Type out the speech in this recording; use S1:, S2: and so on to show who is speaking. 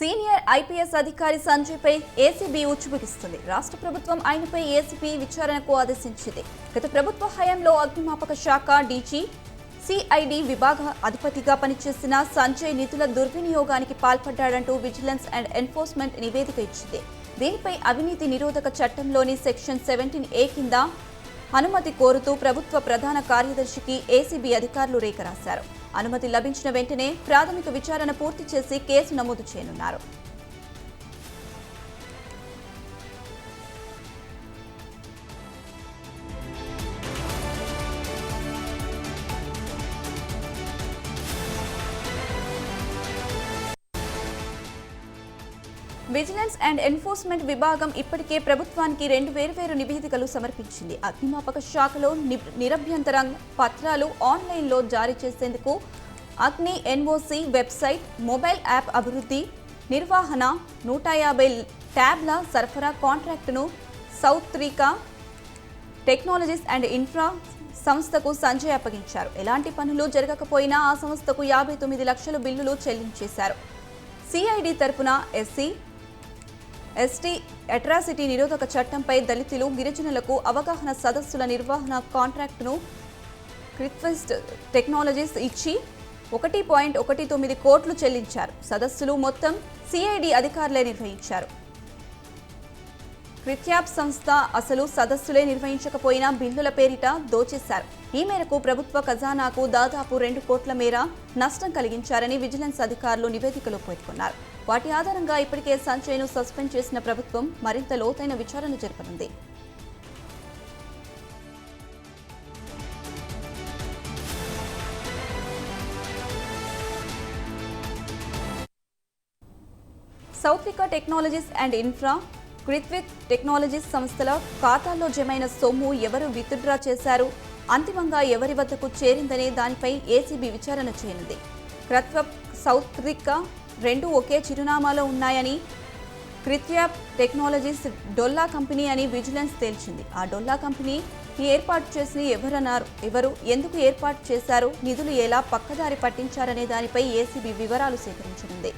S1: Senior IPS అధికారి సంజయ్పై ACB ఉచ్చుబిగిస్తుంది. రాష్ట్ర ప్రభుత్వం ఆయనపై ఏసీబీ విచారణకు ఆదేశించింది. గత ప్రభుత్వ హయాంలో అగ్నిమాపక శాఖ డీజీ సిఐడి విభాగ అధిపతిగా పనిచేసిన సంజయ్ నిధుల దుర్వినియోగానికి పాల్పడ్డాడంటూ విజిలెన్స్ అండ్ ఎన్ఫోర్స్మెంట్ నివేదిక ఇచ్చింది. దీనిపై అవినీతి నిరోధక చట్టంలోని సెక్షన్ సెవెంటీన్ ఏ కింద అనుమతి కోరుతూ ప్రభుత్వ ప్రధాన కార్యదర్శికి ఏసీబీ అధికారులు రేఖ రాశారు. అనుమతి లభించిన వెంటనే ప్రాథమిక విచారణ పూర్తి చేసి కేసు నమోదు చేయనున్నారు. విజిలెన్స్ అండ్ ఎన్ఫోర్స్మెంట్ విభాగం ఇప్పటికే ప్రభుత్వానికి రెండు వేర్వేరు నివేదికలు సమర్పించింది. అగ్నిమాపక శాఖలో నిరభ్యంతరం పత్రాలు ఆన్లైన్లో జారీ చేసేందుకు అగ్ని ఎన్ఓసి వెబ్సైట్ మొబైల్ యాప్ అభివృద్ధి నిర్వహణ నూట యాభై ట్యాబ్ల సరఫరా కాంట్రాక్టును సౌత్రిక టెక్నాలజీస్ అండ్ ఇన్ఫ్రా సంస్థకు సంజయ్ అప్పగించారు. ఎలాంటి పనులు జరగకపోయినా ఆ సంస్థకు యాభై తొమ్మిది లక్షల బిల్లులు చెల్లించేశారు. సిఐడి తరపున ఎస్సీ ఎస్టీ అట్రాసిటీ నిరోధక చట్టంపై దళితులు గిరిజనులకు అవగాహన సదస్సుల నిర్వహణ కాంట్రాక్టును క్రిత్వెస్ట్ టెక్నాలజీస్ ఇచ్చి ఒకటి పాయింట్ ఒకటి తొమ్మిది కోట్లు చెల్లించారు. సదస్సులు మొత్తం సిఐడి అధికారులే నిర్వహించారు. క్రిత్యాప్ సంస్థ అసలు సదస్సులే నిర్వహించకపోయినా బిల్లుల పేరిట దోచేశారు. ఈ మేరకు ప్రభుత్వ ఖజానాకు దాదాపు రెండు కోట్ల మేర నష్టం కలిగించారని విజిలెన్స్ అధికారులు నివేదికలో పేర్కొన్నారు. వాటి ఆధారంగా ఇప్పటికే సంచయ్ను సస్పెండ్ చేసిన ప్రభుత్వం మరింత లోతైన విచారణ జరపనుంది. Soutrika technologies and infra Krithvik technologies సంస్థల ఖాతాల్లో జమైన సొమ్ము ఎవరు విత్డ్రా చేశారు? అంతిమంగా ఎవరి వద్దకు చేరిందనే దానిపై ఏసీబీ విచారణ చేయనుంది. క్రత్వ సౌత్రిక రెండు ఒకే చిరునామాలో ఉన్నాయని క్రిత్యాప్ టెక్నాలజీస్ డొల్లా కంపెనీ అని విజిలెన్స్ తేల్చింది. ఆ డొల్లా కంపెనీ ఏర్పాటు చేసి ఎవరన్నారు? ఎవరు? ఎందుకు ఏర్పాటు చేశారు? నిధులు ఎలా పక్కదారి పట్టించారనే దానిపై ఏసీబీ వివరాలు సేకరించనుంది.